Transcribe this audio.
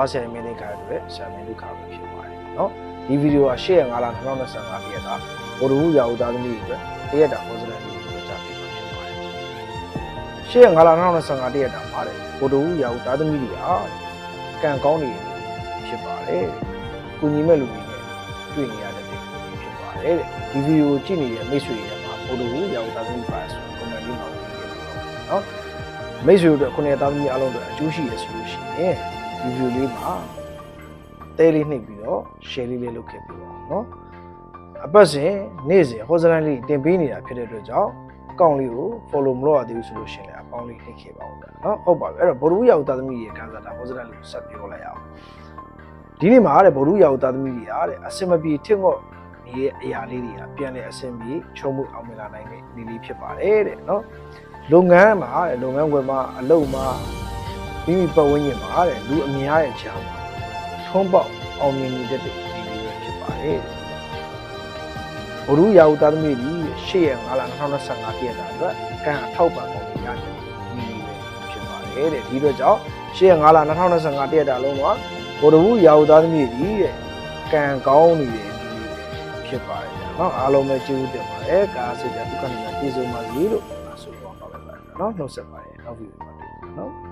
ဘာဆယ်မင်းလေးခါရတဲ့ဆာမင်းဒုက္ခပဲဖြစ်ပါတယ်နော်ဒီဗီဒီယိုက8ရက်5လ2025ပြည့်တာဘိုလ်ဘူးရာဦးသားသမီးတွေအတွက်တရက်တာဟောစလန်လေးကိုကြားပေးမှာဖြစ်ပါတယ်8ရက်5လ2025တရက်တာပါတယ်ဘိုလ်ဘူးရာဦးသားသမီးတွေဟာကံကောင်းနေဖြစ်ပါတယ်ကုညီမဲ့လူတွေနဲ့တွေ့နေရတဲ့ဖြစ်ပါတယ်တဲ့ဒီဗီဒီယိုကြည့်နေတဲ့မိတ်ဆွေတွေမှာဘိုလ်ဘူးရာဦးသားသမီးပါဆိုကွန်မန့်လေးမှာဝင်ပြီးတော့နော်မိတ်ဆွေတို့ခုနှစ်သားသမီးအားလုံးအတွက်အကျိုးရှိရဆိုလို့ရှိရင်ဒီ ဗီဒီယိုလေးမှာတဲလေးနှိပ်ပြီးတော့ share လေးလေးလုပ်ခဲ့ပြီးတော့เนาะအပတ်စဉ်နေ့စဉ်ဟောစလန်လေးတင်ပေးနေတာဖြစ်တဲ့အတွက်ကြောင့်အကောင့်လေးကို follow မလုပ်ရသေးဘူးဆိုလို့ရှိရင်လည်းအပေါင်းလေးနှိပ်ခဲ့ပါဦးဗျာเนาะဟုတ်ပါပြီအဲ့တော့ဘိုလ်ဘူးရာဦးသားသမီးရဲ့ခံစားတာဟောစလန်လေးကိုဆက်ပြောလိုက်အောင်ဒီနေ့မှာတဲ့ဘိုလ်ဘူးရာဦးသားသမီးတွေကတဲ့အစင်မပြေထင့်တော့ဒီရဲ့အရာလေးတွေကပြန်လဲအစင်ပြေချုံမှုအောင်မြင်လာနိုင်တဲ့ဒီလေးဖြစ်ပါတယ်တဲ့เนาะလုပ်ငန်းမှာတဲ့လုပ်ငန်းခွင်မှာအလုပ်မှာ မိမိပတ်ဝန်းကျင်မှာတဲ့လူအများရဲ့ကြားမှာထွန်းပေါက်အောင်မြင်နေတဲ့ပြည်သူတွေဖြစ်ပါတယ်။ဘုရုရာဟုသားသမီးကြီးရှေ့ရ9လ2025ပြည့်တာအတွက်ကံအထောက်ပံ့ကုန်ရတယ်မိမိပဲဖြစ်ပါတယ်တဲ့ဒီအတွက်ကြောင့်ရှေ့ရ9လ2025ပြည့်တာလုံးမှာဘုရုရာဟုသားသမီးကြီးတဲ့ကံကောင်းနေတဲ့ပြည်သူတွေဖြစ်ပါတယ်နော်အားလုံးပဲကျေးဇူးတင်ပါတယ်ကာစစ်တဲ့ဒုက္ခနဲ့ပြည့်စုံပါစေလို့ဆိုတော့ပါပဲနော်နှုတ်ဆက်ပါတယ်နောက်ပြီးတော့နော်